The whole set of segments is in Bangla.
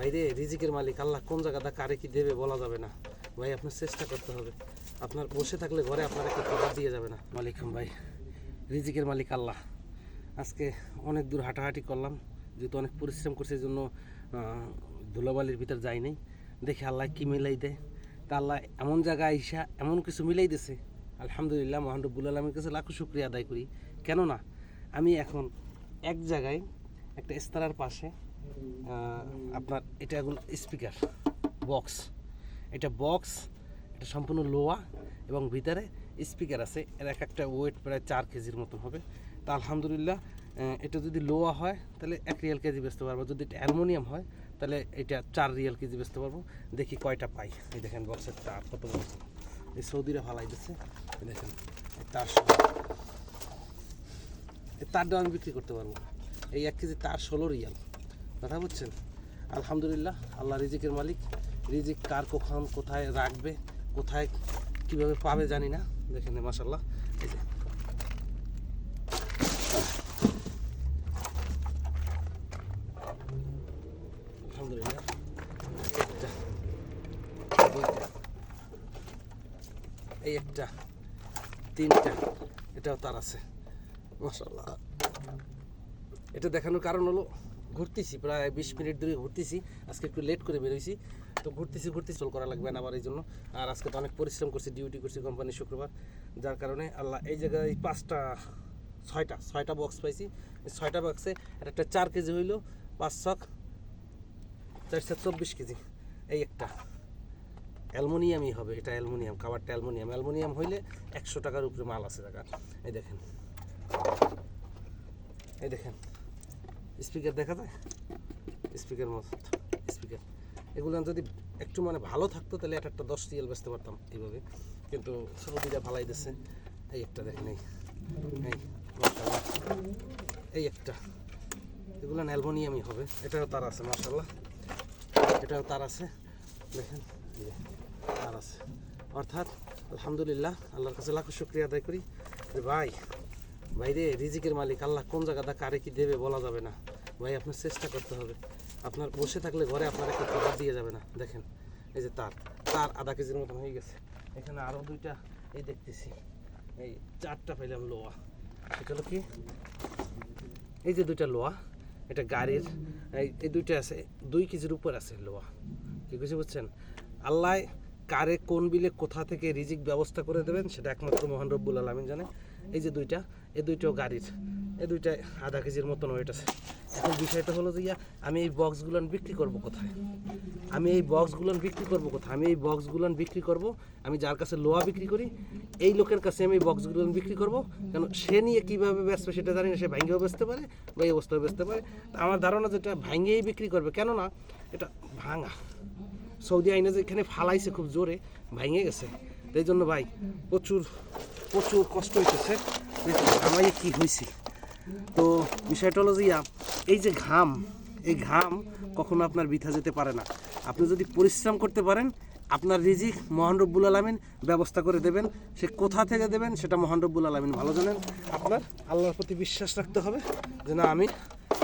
ভাইরে রিজিকের মালিক, আল্লাহ কোন জায়গাটা কারে কি দেবে বলা যাবে না। ভাই, আপনার চেষ্টা করতে হবে। আপনার বসে থাকলে ঘরে আপনার একটা খাবার দিয়ে যাবে না। মালিকম ভাই, রিজিকের মালিক আল্লাহ। আজকে অনেক দূর হাঁটাহাঁটি করলাম, যেহেতু অনেক পরিশ্রম করছে, এই জন্য ধুলাবালির ভিতর যাই নাই। দেখে আল্লাহ কি মিলাই দেয়। তা আল্লাহ এমন জায়গায় আইসা এমন কিছু মিলাই দিছে। আলহামদুলিল্লাহ, মহান আলমের কাছে লাখো শুক্রিয়া আদায় করি। কেননা, আমি এখন এক জায়গায়, একটা ইস্তারার পাশে আপনার এটা এখন স্পিকার বক্স এটা বক্স এটা সম্পূর্ণ লোয়া এবং ভিতরে স্পিকার আছে। এর এক একটা ওয়েট প্রায় চার কেজির মতন হবে। তা আলহামদুলিল্লাহ এটা যদি লোয়া হয়, তাহলে এক রিয়াল কেজি বেচতে পারব। যদি এটা অ্যালমোনিয়াম হয়, তাহলে এটা চার রিয়াল কেজি বেচতে পারব। দেখি কয়টা পাই। এই দেখেন বক্সের তার কত বড়। এই সৌদিরা ফালাই দিচ্ছে দেখেন তার। এই তারটা আমি বিক্রি করতে পারব। এই এক কেজি তার ষোলো রিয়াল। কথা বুঝছেন? আলহামদুলিল্লাহ, আল্লাহ রিজিকের মালিক। রিজিক কার কখন কোথায় রাখবে, কোথায় কীভাবে পাবে জানি না। দেখেন মাসাল্লাহ এই যে। এই একটা, তিনটা। এটাও তার আছে। মাসাল্লাহ এটা দেখানোর কারণ হলো ঘুরতেছি, প্রায় বিশ মিনিট ধরে ঘুরতেছি। আজকে একটু লেট করে বেরোইছি। তো ঘুরতেছি ঘুরতেছি, চল করা লাগবে না আবার এই জন্য। আর আজকে তো অনেক পরিশ্রম করছি ডিউটি করছি কোম্পানি শুক্রবার। যার কারণে আল্লাহ, এই জায়গায় পাঁচটা, ছয়টা ছয়টা বক্স পাইছি। ছয়টা বক্সে একটা চার কেজি হইল, পাঁচ ছক চারশো চব্বিশ কেজি। এই একটা। অ্যালমোনিয়ামই হবে, এটা অ্যালমোনিয়াম, খাবারটা অ্যালমোনিয়াম। অ্যালমোনিয়াম হইলে একশো টাকার উপরে মাল আছে টাকা এই দেখেন। এই দেখেন। স্পিকার দেখা যায়? স্পিকার মতো, স্পিকার। এগুলো যদি একটু মানে ভালো থাকতো, তাহলে একটা একটা দশ রিয়াল বেচতে পারতাম এইভাবে। কিন্তু সৌদিরা ভালাই দিচ্ছে এই একটা দেখেন, এই এই একটা। এগুলো অ্যালমোনিয়ামই হবে। এটাও তার আছে মাসাল্লাহ এটাও তার আছে। দেখেন তার আছে। অর্থাৎ, আলহামদুলিল্লাহ, আল্লাহর কাছে লাখো শুক্রিয়া আদায় করি যে ভাই ভাই রে, রিজিকের মালিক, আল্লাহ কোন জায়গাটা কারে কি দেবে বলা যাবে না। ভাই, আপনার চেষ্টা করতে হবে। আপনার বসে থাকলে ঘরে আপনার একটা খাবার দিয়ে যাবে না। দেখেন, এই যে তার তার আধা কেজির মতন হয়ে গেছে। এখানে আরও দুইটা, এই দেখতেছি, এই চারটা পেলাম লোয়া। এটা হলো কি? এই যে দুইটা লোয়া, এটা গাড়ির, এই দুইটা আছে, দুই কেজির উপর আছে লোয়া। কি বুঝে বুঝছেন? আল্লাহ কারে কোন বিলে কোথা থেকে রিজিক ব্যবস্থা করে দেবেন, সেটা একমাত্র মহান রব্বুল আলমিন জানে। এই যে দুইটা, এই দুইটাও গাড়ির। এই দুইটা আধা কেজির মতন ওয়েট আছে। এখন বিষয়টা হলো যে আমি এই বক্সগুলো বিক্রি করব কোথায়? আমি এই বক্সগুলো বিক্রি করব কোথায়? আমি এই বক্সগুলো বিক্রি করব, আমি যার কাছে লোয়া বিক্রি করি, এই লোকের কাছে আমি এই বক্সগুলো বিক্রি করব, কেন সে নিয়ে কীভাবে ব্যস্ত সেটা জানি না, সে ভাঙ্গেও বেচতে পারে বা এই অবস্থায় বেচতে পারে। আমার ধারণা যেটা ভাঙ্গেই বিক্রি করবে, কেননা এটা ভাঙা। সৌদি আইনে যে এখানে ফালাইছে খুব জোরে, ভাঙে গেছে। তাই জন্য ভাই প্রচুর প্রচুর কষ্ট হইতেছে। আমায় কি হয়েছে তো বিষয়টা হলো যে এই যে ঘাম, এই ঘাম কখনো আপনার বৃথা যেতে পারে না। আপনি যদি পরিশ্রম করতে পারেন, আপনার রিজিক মহান রব্বুল আলমিন ব্যবস্থা করে দেবেন। সে কোথা থেকে দেবেন সেটা মহান রব্বুল আলমিন ভালো জানেন। আপনার আল্লাহর প্রতি বিশ্বাস রাখতে হবে যে না, আমি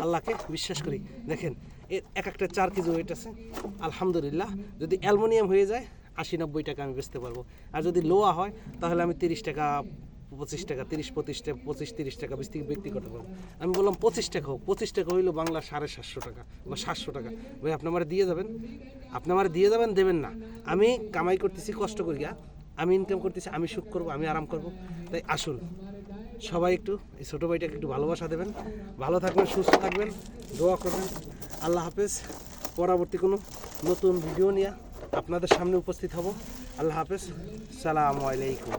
আল্লাহকে বিশ্বাস করি। দেখেন এর এক একটা চার কেজি ওয়েট আছে। আলহামদুলিল্লাহ, যদি অ্যালমোনিয়াম হয়ে যায়, আশি নব্বই টাকা আমি বেচতে পারব। আর যদি লোয়া হয়, তাহলে আমি তিরিশ টাকা পঁচিশ টাকা, তিরিশ, পঁচিশ টাকা, পঁচিশ, তিরিশ টাকা বিক্রি ব্যক্তি করতে পারব। আমি বললাম, পঁচিশ টাকা হোক, পঁচিশ টাকা হইল বাংলা সাড়ে সাতশো টাকা বা সাতশো টাকা। ভাই, আপনি আমার দিয়ে যাবেন? আপনি আমার দিয়ে যাবেন, দেবেন না। আমি কামাই করতেছি, কষ্ট করিয়া আমি ইনকাম করতেছি, আমি সুখ করব, আমি আরাম করব। তাই আসুন, সবাই একটু, এই ছোটো ভাইটাকে একটু ভালোবাসা দেবেন। ভালো থাকবেন, সুস্থ থাকবেন, দোয়া করবেন। আল্লাহ হাফেজ। পরবর্তী কোনো নতুন ভিডিও নিয়ে আপনাদের সামনে উপস্থিত হব। আল্লাহ হাফেজ। সালামু আলাইকুম।